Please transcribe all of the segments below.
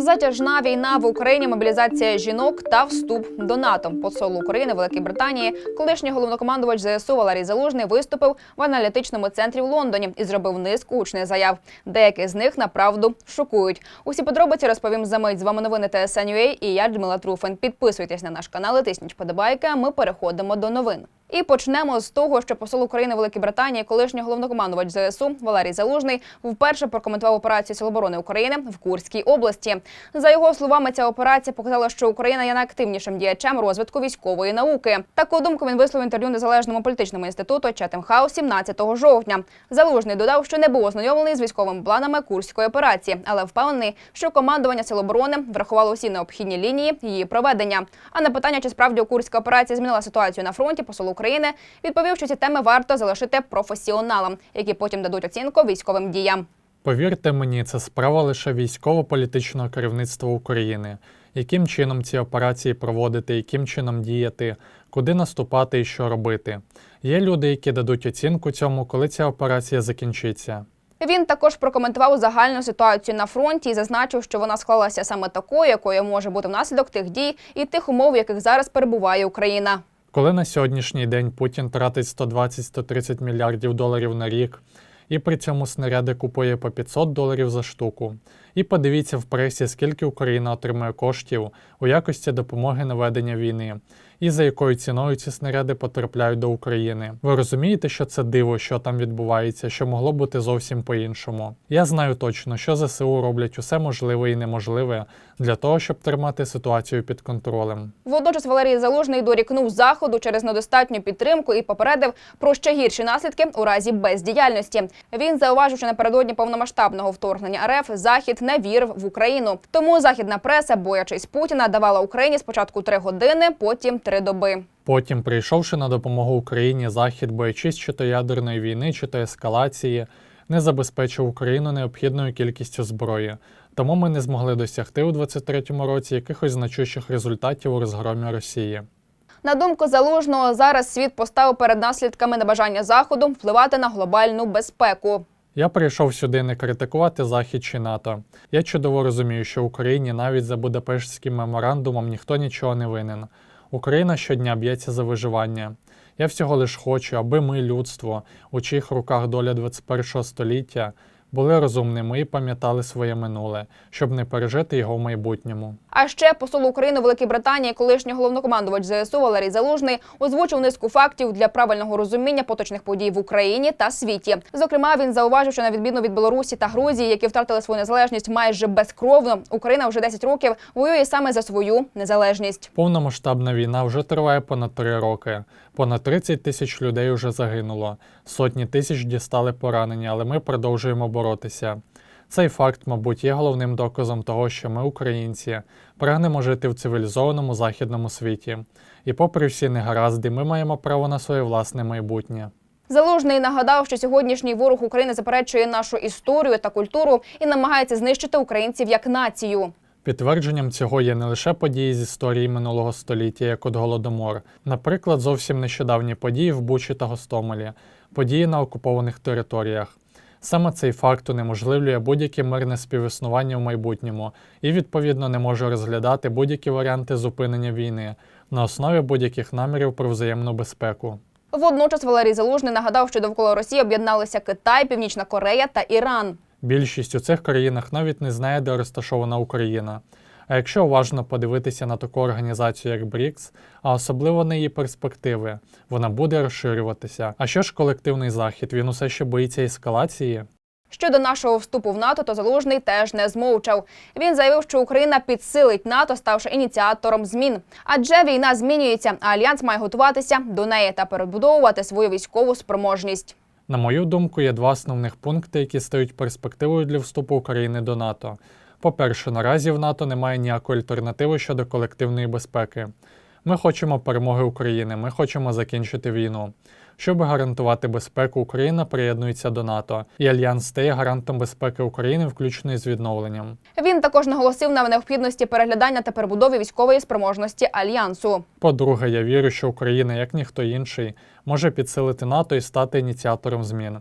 Затяжна війна в Україні, мобілізація жінок та вступ до НАТО. Посол України Великій Британії, колишній головнокомандувач ЗСУ Валерій Залужний виступив в аналітичному центрі в Лондоні і зробив низку гучних заяв. Деякі з них направду шокують. Усі подробиці розповім за мить. З вами новини ТСН.UA і я Джмила Труфен. Підписуйтесь на наш канал, і тисніть подобайки. а Ми переходимо до новин. І почнемо з того, що посол України Великій Британії, колишній головнокомандувач ЗСУ Валерій Залужний, вперше прокоментував операцію Сил оборони України в Курській області. За його словами, ця операція показала, що Україна є найактивнішим діячем розвитку військової науки. Таку думку він висловив інтерв'ю незалежному політичному інституту Chatham House 17 жовтня. Залужний додав, що не був ознайомлений з військовими планами курської операції, але впевнений, що командування Сил оборони врахувало всі необхідні лінії її проведення. А на питання, чи справді Курська операція змінила ситуацію на фронті, посол України відповів, що ці теми варто залишити професіоналам, які потім дадуть оцінку військовим діям. Повірте мені, це справа лише військово-політичного керівництва України. Яким чином ці операції проводити, яким чином діяти, куди наступати і що робити. Є люди, які дадуть оцінку цьому, коли ця операція закінчиться. Він також прокоментував загальну ситуацію на фронті і зазначив, що вона склалася саме такою, якою може бути внаслідок тих дій і тих умов, в яких зараз перебуває Україна. Коли на сьогоднішній день Путін тратить 120-130 мільярдів доларів на рік, і при цьому снаряди купує по 500 доларів за штуку. І подивіться в пресі, скільки Україна отримує коштів у якості допомоги на ведення війни, і за якою ціною ці снаряди потрапляють до України. Ви розумієте, що це диво, що там відбувається, що могло бути зовсім по-іншому. Я знаю точно, що ЗСУ роблять усе можливе і неможливе для того, щоб тримати ситуацію під контролем. Водночас Валерій Залужний дорікнув заходу через недостатню підтримку і попередив про ще гірші наслідки у разі бездіяльності. Він зауважив, що напередодні повномасштабного вторгнення РФ захід не вірив в Україну. Тому західна преса, боячись Путіна, давала Україні спочатку три години, потім три доби. Потім, прийшовши на допомогу Україні, Захід, боячись чи то ядерної війни, чи то ескалації, не забезпечив Україну необхідною кількістю зброї. Тому ми не змогли досягти у 2023 році якихось значущих результатів у розгромі Росії. На думку залужного, зараз світ поставив перед наслідками небажання заходу впливати на глобальну безпеку. Я прийшов сюди не критикувати Захід чи НАТО. Я чудово розумію, що Україні навіть за Будапештським меморандумом ніхто нічого не винен. Україна щодня б'ється за виживання. Я всього лиш хочу, аби ми, людство, у чиїх руках доля 21 століття, були розумними і пам'ятали своє минуле, щоб не пережити його в майбутньому. А ще посол України Великій Британії, колишній головнокомандувач ЗСУ Валерій Залужний озвучив низку фактів для правильного розуміння поточних подій в Україні та світі. Зокрема, він зауважив, що на відміну від Білорусі та Грузії, які втратили свою незалежність майже безкровно, Україна вже 10 років воює саме за свою незалежність. Повномасштабна війна вже триває понад три роки. Понад 30 тисяч людей вже загинуло, сотні тисяч дістали поранення, але ми продовжуємо боротися. Цей факт, мабуть, є головним доказом того, що ми, українці, прагнемо жити в цивілізованому західному світі. І попри всі негаразди, ми маємо право на своє власне майбутнє. Залужний нагадав, що сьогоднішній ворог України заперечує нашу історію та культуру і намагається знищити українців як націю. Підтвердженням цього є не лише події з історії минулого століття, як от Голодомор, наприклад, зовсім нещодавні події в Бучі та Гостомелі, події на окупованих територіях. Саме цей факт унеможливлює будь-яке мирне співіснування в майбутньому і, відповідно, не може розглядати будь-які варіанти зупинення війни на основі будь-яких намірів про взаємну безпеку. Водночас Валерій Залужний нагадав, що довкола Росії об'єдналися Китай, Північна Корея та Іран. Більшість у цих країнах навіть не знає, де розташована Україна. А якщо уважно подивитися на таку організацію, як БРІКС, а особливо на її перспективи, вона буде розширюватися. А що ж колективний захід? Він усе ще боїться ескалації? Щодо нашого вступу в НАТО, то Залужний теж не змовчав. Він заявив, що Україна підсилить НАТО, ставши ініціатором змін. Адже війна змінюється, а альянс має готуватися до неї та перебудовувати свою військову спроможність. На мою думку, є два основних пункти, які стають перспективою для вступу України до НАТО. По-перше, наразі в НАТО немає ніякої альтернативи щодо колективної безпеки. Ми хочемо перемоги України, ми хочемо закінчити війну. Щоб гарантувати безпеку, Україна приєднується до НАТО, і альянс стає гарантом безпеки України, включно із відновленням. Він також наголосив на необхідності переглядання та перебудови військової спроможності альянсу. По-друге, я вірю, що Україна, як ніхто інший, може підсилити НАТО і стати ініціатором змін.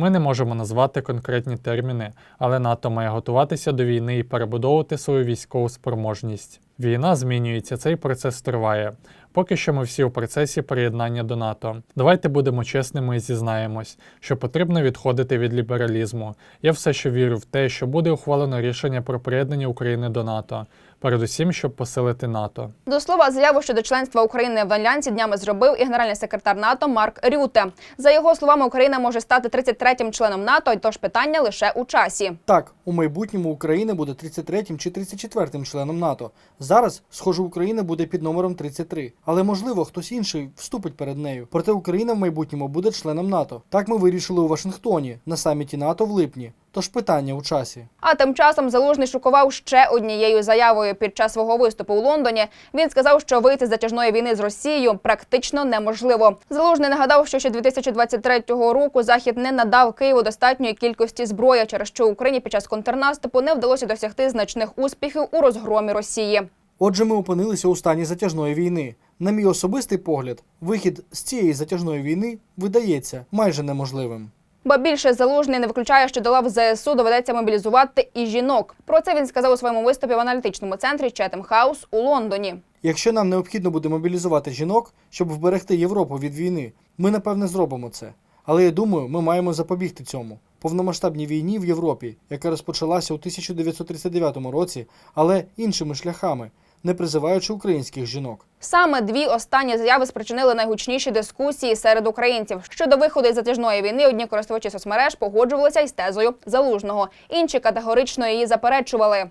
Ми не можемо назвати конкретні терміни, але НАТО має готуватися до війни і перебудовувати свою військову спроможність. Війна змінюється, цей процес триває. Поки що ми всі у процесі приєднання до НАТО. Давайте будемо чесними і зізнаємось, що потрібно відходити від лібералізму. Я все ще вірю в те, що буде ухвалено рішення про приєднання України до НАТО, передусім, щоб посилити НАТО. До слова, заяву щодо членства України в Альянсі днями зробив і генеральний секретар НАТО Марк Рюте. За його словами, Україна може стати 33-м членом НАТО, тож питання лише у часі. Так, у майбутньому Україна буде 33-м чи 34-м членом НАТО. Зараз, схоже, Україна буде під номером 33. Але можливо, хтось інший вступить перед нею. Проте Україна в майбутньому буде членом НАТО. Так ми вирішили у Вашингтоні на саміті НАТО в липні. Тож питання у часі. А тим часом Залужний шокував ще однією заявою під час свого виступу у Лондоні. Він сказав, що вийти з затяжної війни з Росією практично неможливо. Залужний нагадав, що ще 2023 року Захід не надав Києву достатньої кількості зброї, через що Україні під час контрнаступу не вдалося досягти значних успіхів у розгромі Росії. Отже, ми опинилися у стані затяжної війни. На мій особистий погляд, вихід з цієї затяжної війни видається майже неможливим. Ба більше залужний не виключає, що до лав ЗСУ доведеться мобілізувати і жінок. Про це він сказав у своєму виступі в аналітичному центрі Четем Хаус у Лондоні. Якщо нам необхідно буде мобілізувати жінок, щоб вберегти Європу від війни, ми напевне зробимо це. Але я думаю, ми маємо запобігти цьому повномасштабній війні в Європі, яка розпочалася у 1939 році, але іншими шляхами, не призиваючи українських жінок. Саме дві останні заяви спричинили найгучніші дискусії серед українців. Щодо виходу із затяжної війни, одні користувачі соцмереж погоджувалися із тезою залужного, інші категорично її заперечували.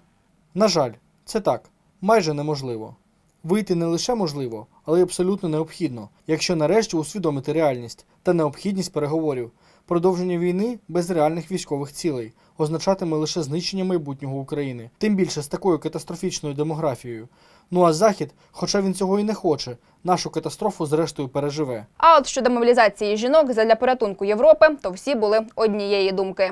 На жаль, це так, майже неможливо. Вийти не лише можливо, але й абсолютно необхідно, якщо нарешті усвідомити реальність та необхідність переговорів. Продовження війни без реальних військових цілей означатиме лише знищення майбутнього України, тим більше з такою катастрофічною демографією. Ну а Захід, хоча він цього і не хоче, нашу катастрофу зрештою переживе. А от щодо мобілізації жінок задля порятунку Європи, то всі були однієї думки.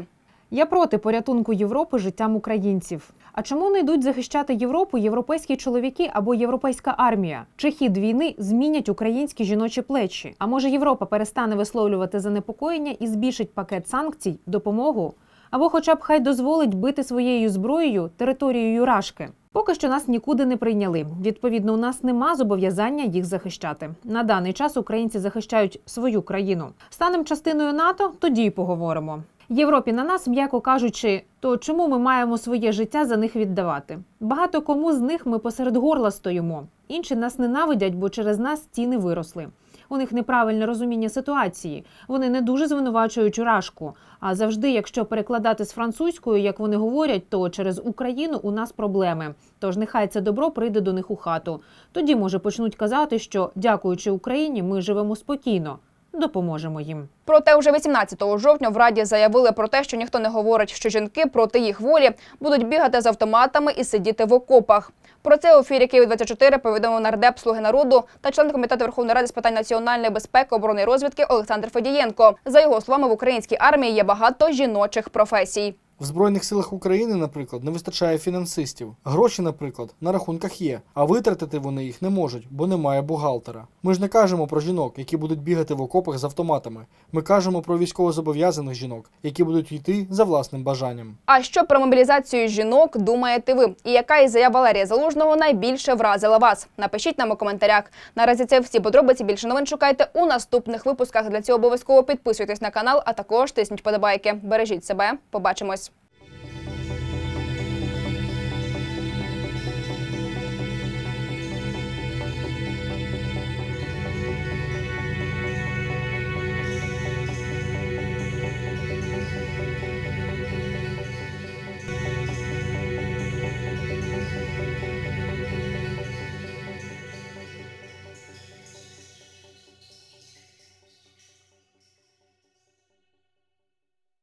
Я проти порятунку Європи життям українців. А чому не йдуть захищати Європу європейські чоловіки або європейська армія? Чи хід війни змінять українські жіночі плечі? А може Європа перестане висловлювати занепокоєння і збільшить пакет санкцій, допомогу? Або, хоча б хай дозволить бити своєю зброєю територією Рашки? Поки що нас нікуди не прийняли. Відповідно, у нас нема зобов'язання їх захищати. На даний час українці захищають свою країну. Станем частиною НАТО, тоді й поговоримо. Європі на нас, м'яко кажучи, то чому ми маємо своє життя за них віддавати? Багато кому з них ми посеред горла стоїмо. Інші нас ненавидять, бо через нас ціни виросли. У них неправильне розуміння ситуації. Вони не дуже звинувачують Урашку. А завжди, якщо перекладати з французькою, як вони говорять, то через Україну у нас проблеми. Тож нехай це добро прийде до них у хату. Тоді, може, почнуть казати, що дякуючи Україні, ми живемо спокійно. Допоможемо їм. Проте вже 18 жовтня в Раді заявили про те, що ніхто не говорить, що жінки проти їх волі будуть бігати з автоматами і сидіти в окопах. Про це у ефірі Київ 24 повідомив нардеп Слуги народу та член комітету Верховної Ради з питань національної безпеки, оборони і розвідки Олександр Федієнко. За його словами, в українській армії є багато жіночих професій. В Збройних силах України, наприклад, не вистачає фінансистів. Гроші, наприклад, на рахунках є, а витратити вони їх не можуть, бо немає бухгалтера. Ми ж не кажемо про жінок, які будуть бігати в окопах з автоматами. Ми кажемо про військовозобов'язаних жінок, які будуть йти за власним бажанням. А що про мобілізацію жінок думаєте ви? І яка заяв Валерія Залужного найбільше вразила вас? Напишіть нам у коментарях. Наразі це всі подробиці. Більше новин шукайте у наступних випусках. Для цього обов'язково підписуйтесь на канал, а також тисніть подобайки. Бережіть себе. Побачимось.